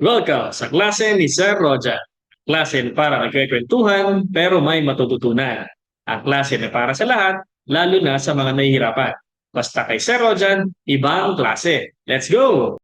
Welcome sa klase ni Sir Roger. Klase para nagkikwentuhan pero may matututunan. Ang klase na para sa lahat, lalo na sa mga nahihirapan. Basta kay Sir Rojan, ibang klase. Let's go!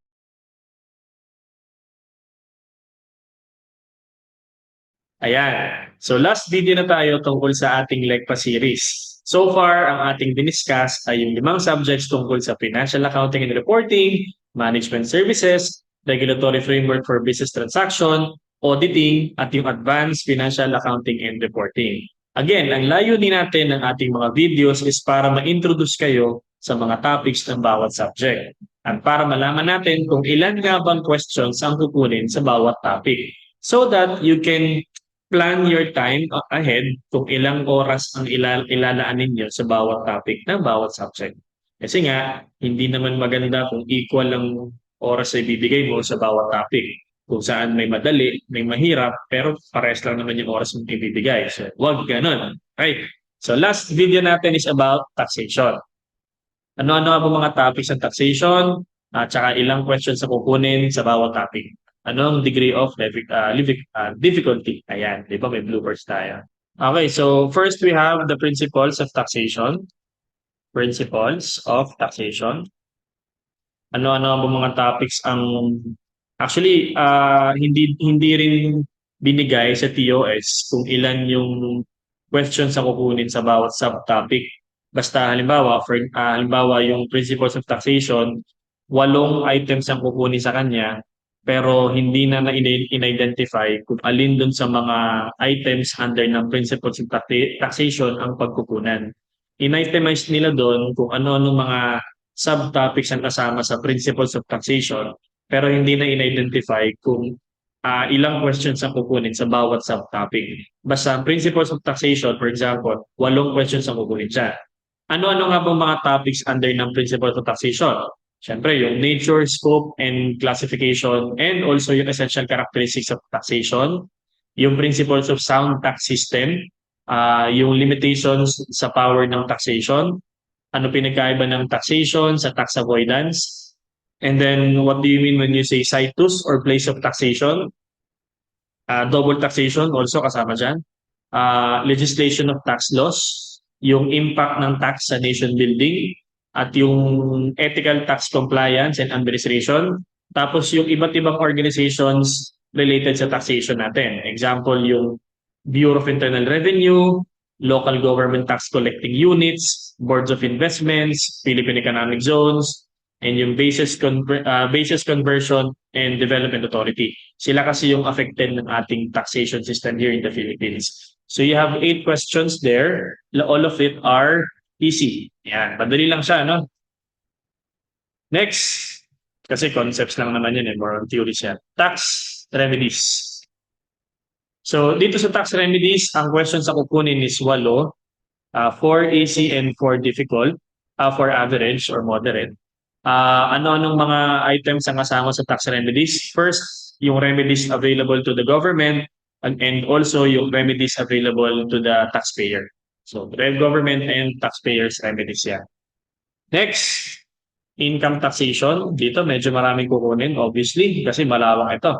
Ayan. So last video na tayo tungkol sa ating LECPA series. So far, ang ating diniscuss ay yung limang subjects tungkol sa Financial Accounting and Reporting, Management Services, Regulatory Framework for Business Transaction, Auditing, at yung Advanced Financial Accounting and Reporting. Again, ang layunin natin ng ating mga videos is para ma-introduce kayo sa mga topics ng bawat subject. At para malaman natin kung ilan nga bang questions ang kukunin sa bawat topic. So that you can plan your time ahead kung ilang oras ang ilal ilalaan ninyo sa bawat topic ng bawat subject. Kasi nga, hindi naman maganda kung equal lang oras ay bibigay mo sa bawat topic. Kung saan may madali, may mahirap, pero pares lang naman yung oras mong ibibigay. So, wag ganun. Okay. So, last video natin is about taxation. Ano-ano ang mga topics ng taxation? At saka ilang questions sa kukunin sa bawat topic anong degree of uh, difficulty. Ayan, di ba may bloopers tayo. Okay, so first we have the principles of taxation. Principles of taxation. Ano-ano ang mga topics ang actually uh, hindi hindi rin binigay sa TOS kung ilan yung questions sa kukunin sa bawat subtopic. Basta halimbawa, for uh, halimbawa yung principles of taxation, walong items ang kukunin sa kanya, pero hindi na na-identify kung alin dun sa mga items under ng principles of taxation ang pagkukunan. In-itemize nila doon kung ano-ano mga subtopics ang kasama sa principles of taxation pero hindi na in-identify kung uh, ilang questions ang kukunin sa bawat subtopic. Basta principles of taxation, for example, walong questions ang kukunin siya. Ano-ano nga bang mga topics under ng principles of taxation? Siyempre, yung nature, scope, and classification, and also yung essential characteristics of taxation, yung principles of sound tax system, uh, yung limitations sa power ng taxation, ano pinagkaiba ng taxation sa tax avoidance, and then what do you mean when you say situs or place of taxation? Uh, double taxation also kasama dyan. Uh, legislation of tax laws, yung impact ng tax sa nation building, at yung ethical tax compliance and administration. Tapos yung iba't ibang organizations related sa taxation natin. Example, yung Bureau of Internal Revenue, local government tax collecting units, boards of investments, Philippine Economic Zones, and yung basis, conver- uh, basis conversion and development authority. Sila kasi yung affected ng ating taxation system here in the Philippines. So you have eight questions there. All of it are easy. Yan, madali lang siya, no? Next, kasi concepts lang naman yun eh, more on theory siya. Tax remedies. So, dito sa tax remedies, ang question sa kukunin is walo, uh, for easy and for difficult, uh, for average or moderate. Uh, ano-anong mga items ang kasama sa tax remedies? First, yung remedies available to the government and, also yung remedies available to the taxpayer. So, government and taxpayers remedies yan. Next, income taxation. Dito medyo maraming kukunin, obviously, kasi malawak ito.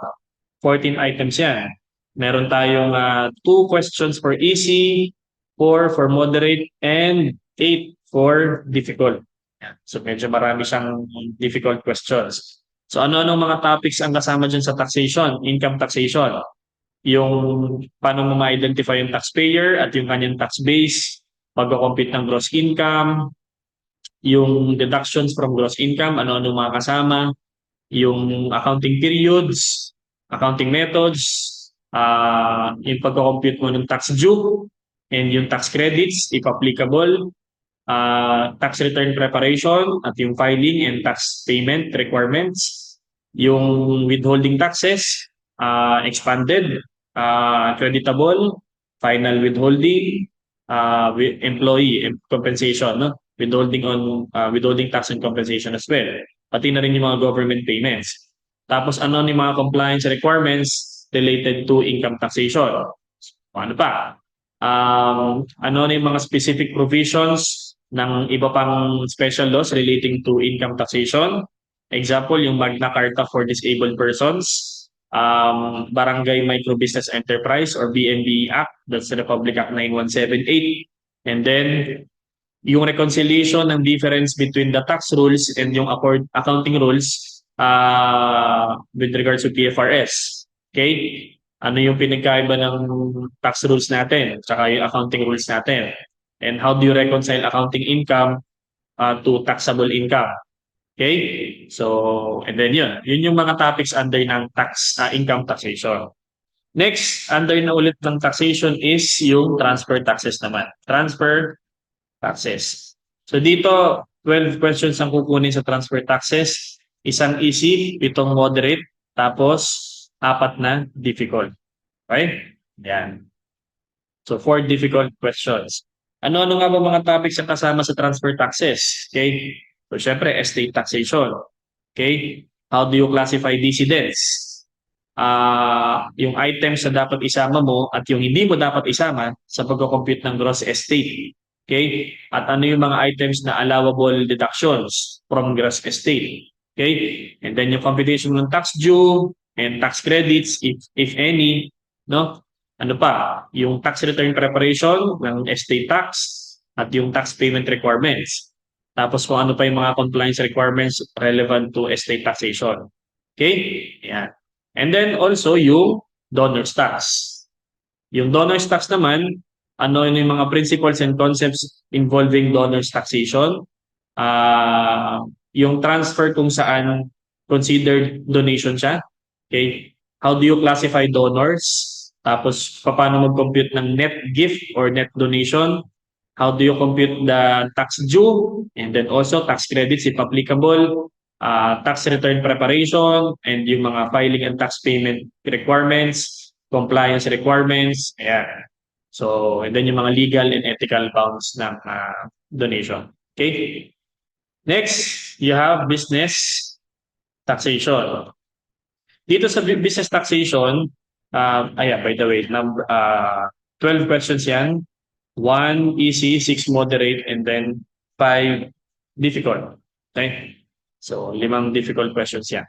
14 items yan. Meron tayong uh, two questions for easy, four for moderate, and eight for difficult. So medyo marami siyang difficult questions. So ano-ano mga topics ang kasama dyan sa taxation, income taxation? yung paano mo ma-identify yung taxpayer at yung kanyang tax base, pag-compute ng gross income, yung deductions from gross income, ano-ano mga kasama, yung accounting periods, accounting methods, uh, yung pag-compute mo ng tax due, and yung tax credits, if applicable, uh, tax return preparation, at yung filing and tax payment requirements, yung withholding taxes, uh, expanded, uh, creditable, final withholding, uh, employee compensation, no? withholding on uh, withholding tax and compensation as well. Pati na rin yung mga government payments. Tapos ano ni mga compliance requirements related to income taxation. Ano pa? Um, ano ni mga specific provisions ng iba pang special laws relating to income taxation. Example, yung Magna Carta for Disabled Persons, um, Barangay Micro Business Enterprise or BMB Act, that's the Republic Act 9178. And then, yung reconciliation ng difference between the tax rules and yung accord, accounting rules uh, with regards to PFRS. Okay? Ano yung pinagkaiba ng tax rules natin, tsaka yung accounting rules natin. And how do you reconcile accounting income uh, to taxable income? Okay? So, and then yun. Yun yung mga topics under ng tax, uh, income taxation. Next, under na ulit ng taxation is yung transfer taxes naman. Transfer taxes. So dito, 12 questions ang kukunin sa transfer taxes. Isang easy, pitong moderate, tapos apat na difficult. Okay? Yan. So, four difficult questions. Ano-ano nga ba mga topics ang kasama sa transfer taxes? Okay? So, syempre, estate taxation. Okay? How do you classify dissidents? Uh, yung items na dapat isama mo at yung hindi mo dapat isama sa pagko-compute ng gross estate. Okay? At ano yung mga items na allowable deductions from gross estate. Okay? And then yung computation ng tax due and tax credits, if, if any, no? Ano pa? Yung tax return preparation ng estate tax at yung tax payment requirements. Tapos kung ano pa yung mga compliance requirements relevant to estate taxation. Okay? Yan. And then also yung donor's tax. Yung donor's tax naman, ano yung mga principles and concepts involving donor's taxation. Uh, yung transfer kung saan considered donation siya. Okay? How do you classify donors? Tapos, paano mag-compute ng net gift or net donation? How do you compute the tax due? And then also tax credits if applicable, uh, tax return preparation, and yung mga filing and tax payment requirements, compliance requirements. Ayan. So, and then yung mga legal and ethical bounds ng uh, donation. Okay? Next, you have business taxation. Dito sa business taxation, uh, ayan, by the way, number, uh, 12 questions yan one easy, six moderate, and then five difficult. Okay? So, limang difficult questions yan.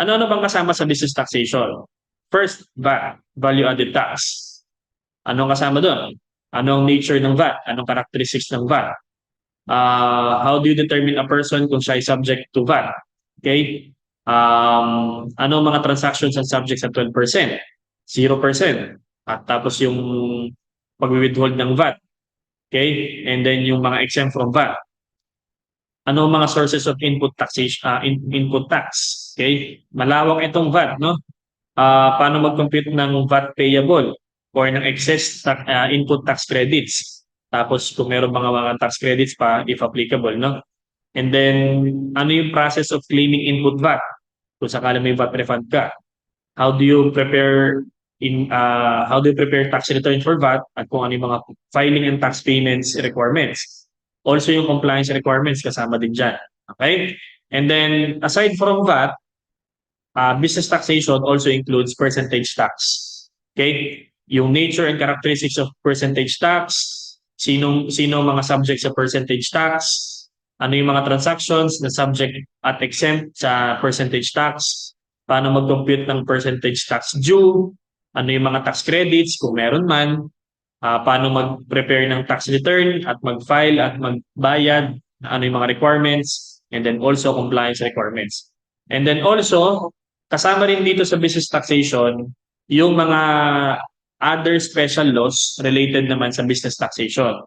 Ano-ano bang kasama sa business taxation? First, VAT, value added tax. Anong kasama doon? Anong nature ng VAT? Anong characteristics ng VAT? Uh, how do you determine a person kung siya ay subject to VAT? Okay? Um, anong mga transactions ang subject sa 12%? 0%. At tapos yung pag-withhold ng VAT. Okay? And then yung mga exempt from VAT. Ano mga sources of input taxation uh, in, input tax? Okay? Malawak itong VAT, no? Uh, paano mag-compute ng VAT payable or ng excess tax, uh, input tax credits? Tapos kung meron mga mga tax credits pa if applicable, no? And then ano yung process of claiming input VAT? Kung sakali may VAT refund ka. How do you prepare in uh, how do you prepare tax return for VAT at kung ano yung mga filing and tax payments requirements. Also yung compliance requirements kasama din dyan. Okay? And then aside from VAT, uh, business taxation also includes percentage tax. Okay? Yung nature and characteristics of percentage tax, sino sino mga subject sa percentage tax, ano yung mga transactions na subject at exempt sa percentage tax, paano mag-compute ng percentage tax due, ano yung mga tax credits kung meron man, uh, paano mag-prepare ng tax return at mag-file at magbayad, ano yung mga requirements, and then also compliance requirements. And then also, kasama rin dito sa business taxation, yung mga other special laws related naman sa business taxation.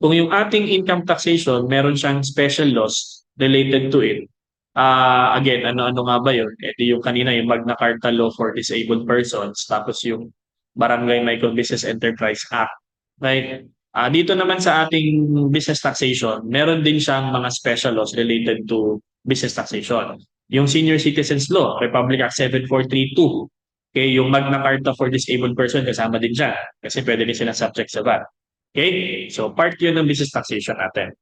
Kung yung ating income taxation, meron siyang special laws related to it, Uh, again, ano-ano nga ba yun? Ito yung kanina, yung Magna Carta Law for Disabled Persons, tapos yung Barangay Micro Business Enterprise Act. Right? Uh, dito naman sa ating business taxation, meron din siyang mga special laws related to business taxation. Yung Senior Citizens Law, Republic Act 7432. Okay, yung Magna Carta for Disabled Person kasama din siya kasi pwede din sila subject sa VAT. Okay? So part 'yun ng business taxation natin.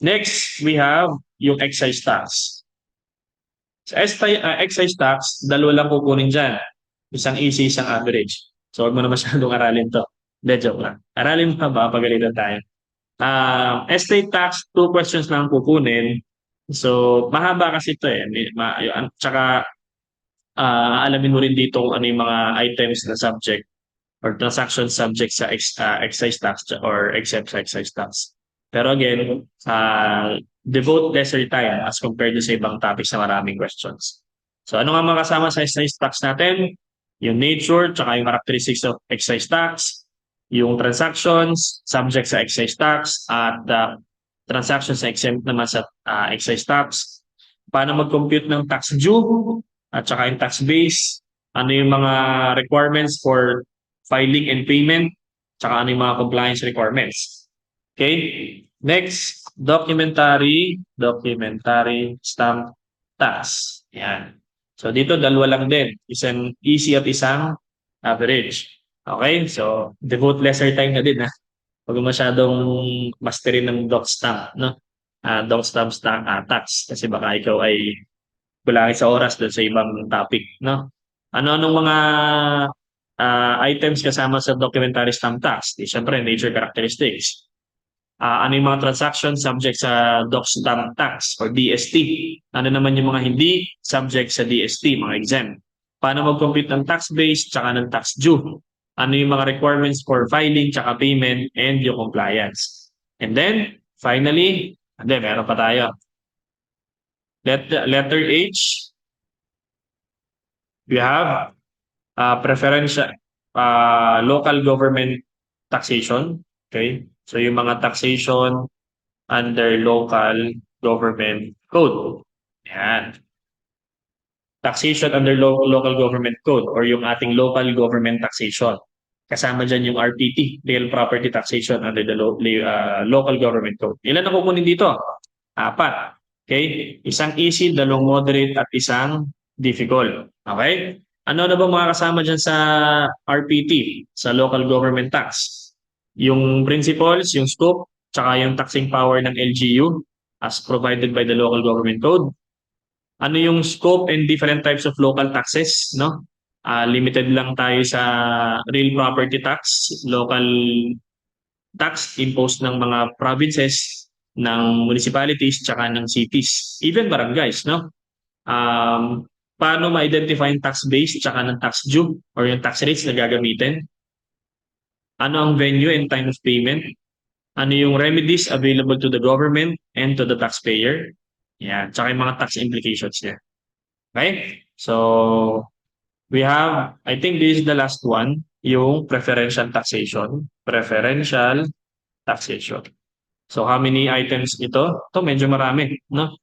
Next, we have yung excise tax. Sa uh, excise tax, dalawa lang kukunin dyan. Isang easy, isang average. So, huwag mo na masyadong aralin to. Hindi, joke lang. Aralin mo ba? Pagalitan tayo. Uh, estate tax, two questions lang kukunin. So, mahaba kasi ito eh. Ma, tsaka, ah, alamin mo rin dito kung ano yung mga items na subject or transaction subject sa ex, ah, excise tax or exempt sa excise tax. Pero again, uh, devote lesser time as compared to sa ibang topics na maraming questions. So ano nga mga kasama sa excise tax natin? Yung nature, tsaka yung characteristics of excise tax, yung transactions subject sa excise tax, at uh, transactions na exempt naman sa uh, excise tax. Paano mag-compute ng tax due, at saka yung tax base, ano yung mga requirements for filing and payment, tsaka ano yung mga compliance requirements. Okay? Next, documentary, documentary stamp tax. Yan. So dito dalawa lang din, isang easy at isang average. Okay? So devote lesser time na din ha. Huwag masyadong mastery ng doc stamp, no? Uh, doc stamp stamp uh, tax kasi baka ikaw ay kulangin sa oras doon sa ibang topic, no? Ano-anong mga uh, items kasama sa documentary stamp tax? Di, syempre, nature characteristics uh, ano yung mga transaction subject sa doc stamp tax or DST. Ano naman yung mga hindi subject sa DST, mga exempt. Paano mag-compute ng tax base tsaka ng tax due. Ano yung mga requirements for filing tsaka payment and yung compliance. And then, finally, hindi, meron pa tayo. Let, letter H, we have uh, preferential uh, local government taxation. Okay? So yung mga taxation under local government code. Yan. Taxation under lo local government code or yung ating local government taxation. Kasama dyan yung RPT, Real Property Taxation under the lo uh, local government code. Ilan na kukunin dito? Apat. Okay? Isang easy, dalawang moderate at isang difficult. Okay? Ano na ba mga kasama dyan sa RPT, sa local government tax? yung principles, yung scope, tsaka yung taxing power ng LGU as provided by the local government code. Ano yung scope and different types of local taxes, no? Uh, limited lang tayo sa real property tax, local tax imposed ng mga provinces, ng municipalities, tsaka ng cities, even barangays, no? Um, paano ma-identify yung tax base tsaka ng tax due or yung tax rates na gagamitin? Ano ang venue and time of payment? Ano yung remedies available to the government and to the taxpayer? Yan. Tsaka yung mga tax implications niya. Okay? So, we have, I think this is the last one, yung preferential taxation. Preferential taxation. So, how many items ito? Ito, medyo marami. No?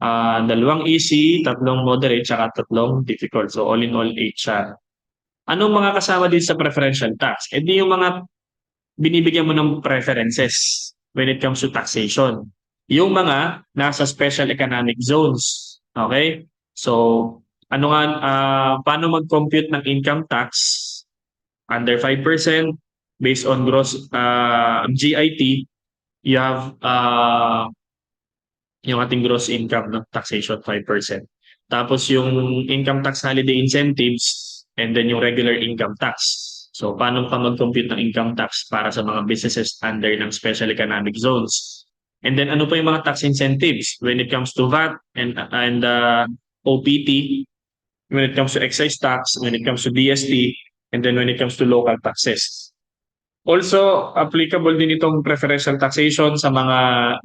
Uh, dalawang easy, tatlong moderate, tsaka tatlong difficult. So, all in all, 8 siya. Anong mga kasama din sa preferential tax? E di yung mga binibigyan mo ng preferences when it comes to taxation. Yung mga nasa special economic zones. Okay? So, ano nga, uh, paano mag-compute ng income tax under 5% based on gross uh, ah, GIT, you have uh, yung ating gross income no? taxation 5%. Tapos yung income tax holiday incentives, and then yung regular income tax. So paano pa mag-compute ng income tax para sa mga businesses under ng special economic zones? And then ano pa yung mga tax incentives when it comes to VAT and and uh, OPT, when it comes to excise tax, when it comes to DST, and then when it comes to local taxes. Also, applicable din itong preferential taxation sa mga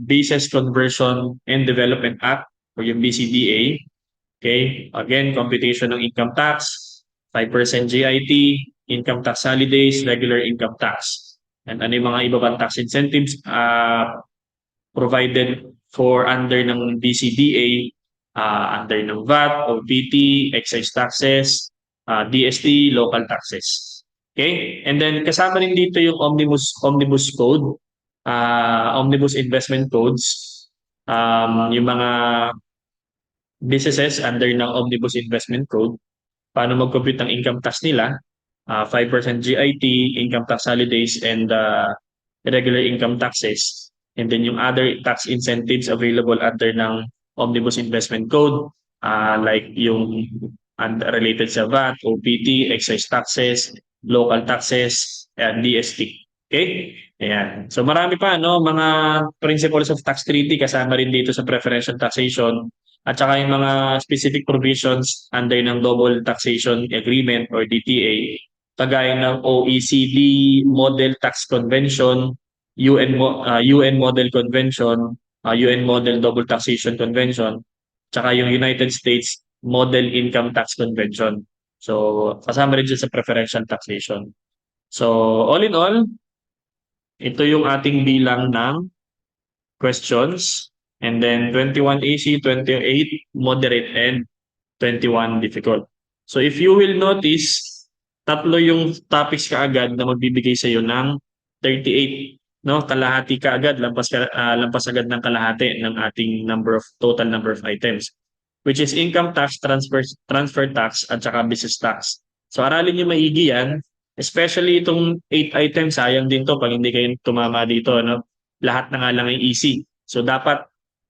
Business Conversion and Development Act or yung BCDA. Okay, again, computation ng income tax, 5% GIT, income tax holidays, regular income tax. And ano yung mga iba pang tax incentives uh, provided for under ng BCDA, uh, under ng VAT, OPT, excise taxes, uh, DST, local taxes. Okay? And then kasama rin dito yung Omnibus Omnibus Code, uh, Omnibus Investment Codes, um, yung mga businesses under ng Omnibus Investment Code paano mag-compute ng income tax nila, uh, 5% GIT, income tax holidays, and uh, regular income taxes. And then yung other tax incentives available under ng Omnibus Investment Code, uh, like yung related sa VAT, OPT, excise taxes, local taxes, and DST. Okay? Ayan. So marami pa, no? Mga principles of tax treaty kasama rin dito sa preferential taxation at saka yung mga specific provisions under ng Double Taxation Agreement or DTA, kagaya ng OECD Model Tax Convention, UN, ah, UN Model Convention, ah, UN Model Double Taxation Convention, tsaka yung United States Model Income Tax Convention. So, kasama rin sa preferential taxation. So, all in all, ito yung ating bilang ng questions. And then 21 AC, 28 moderate, and 21 difficult. So if you will notice, tatlo yung topics kaagad na magbibigay sa iyo ng 38 no kalahati kaagad lampas ka, ah, lampas agad ng kalahati ng ating number of total number of items which is income tax transfer transfer tax at saka business tax so aralin niyo maigi yan especially itong 8 items sayang din to pag hindi kayo tumama dito no lahat na nga lang ay easy so dapat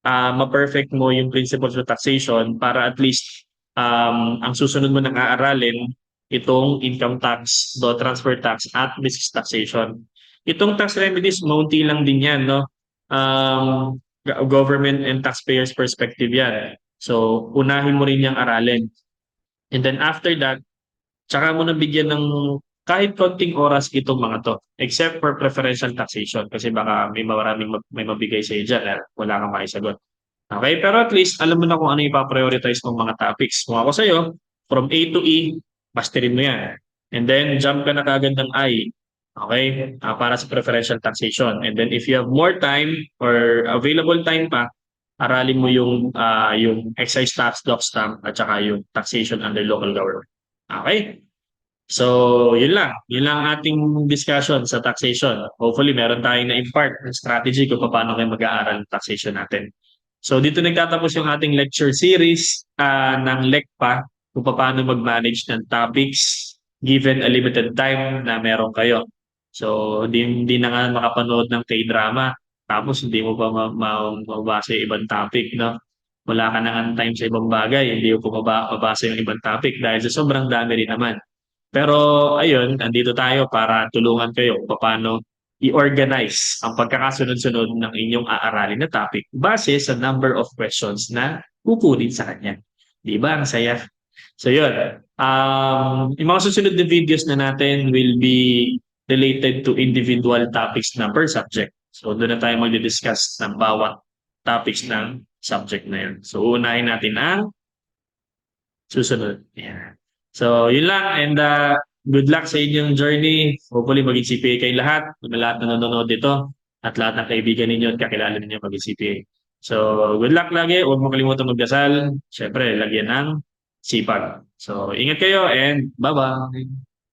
ah, ma-perfect mo yung principles of taxation para at least um, ang susunod mo nang aaralin itong income tax, do transfer tax at business taxation. Itong tax remedies, maunti lang din yan, no? Um, go- government and taxpayers perspective yan. So, unahin mo rin yung aralin. And then after that, tsaka mo na bigyan ng kahit konting oras itong mga to, except for preferential taxation kasi baka may maraming ma- may mabigay sa iyo dyan, wala kang maisagot. Okay, pero at least alam mo na kung ano ipaprioritize mong mga topics. Kung ako sa'yo, from A to E, masterin mo yan. And then, jump ka na kagad ng I. Okay? Ah, para sa preferential taxation. And then, if you have more time or available time pa, aralin mo yung ah, yung excise tax, doc stamp, at saka yung taxation under local government. Okay? So, yun lang. Yun lang ang ating discussion sa taxation. Hopefully, meron tayong na-impart ng strategy kung paano kayo mag-aaral ng taxation natin. So, dito nagtatapos yung ating lecture series ah, ng LECPA kung paano mag-manage ng topics given a limited time na meron kayo. So, hindi, hindi na nga makapanood ng K-drama tapos hindi mo pa ma- ma- mabasa yung ibang topic, no? Wala ka na nga time sa ibang bagay, hindi mo pa maba- mabasa yung ibang topic dahil sa sobrang dami rin naman. Pero ayun, andito tayo para tulungan kayo paano i-organize ang pagkakasunod-sunod ng inyong aaralin na topic base sa number of questions na kukunin sa kanya. Di ba? Ang saya. So yun. Um, yung mga susunod na videos na natin will be related to individual topics na per subject. So doon na tayo magdi-discuss ng bawat topics ng subject na yun. So unahin natin ang susunod. Yeah. So yun lang and uh, good luck sa inyong journey. Hopefully maging CPA kayo lahat. Lahat na nanonood dito at lahat ng kaibigan ninyo at kakilala ninyo maging CPA. So good luck lagi. Huwag mo kalimutan magdasal. Siyempre, lagyan ng sipag. So ingat kayo and bye-bye.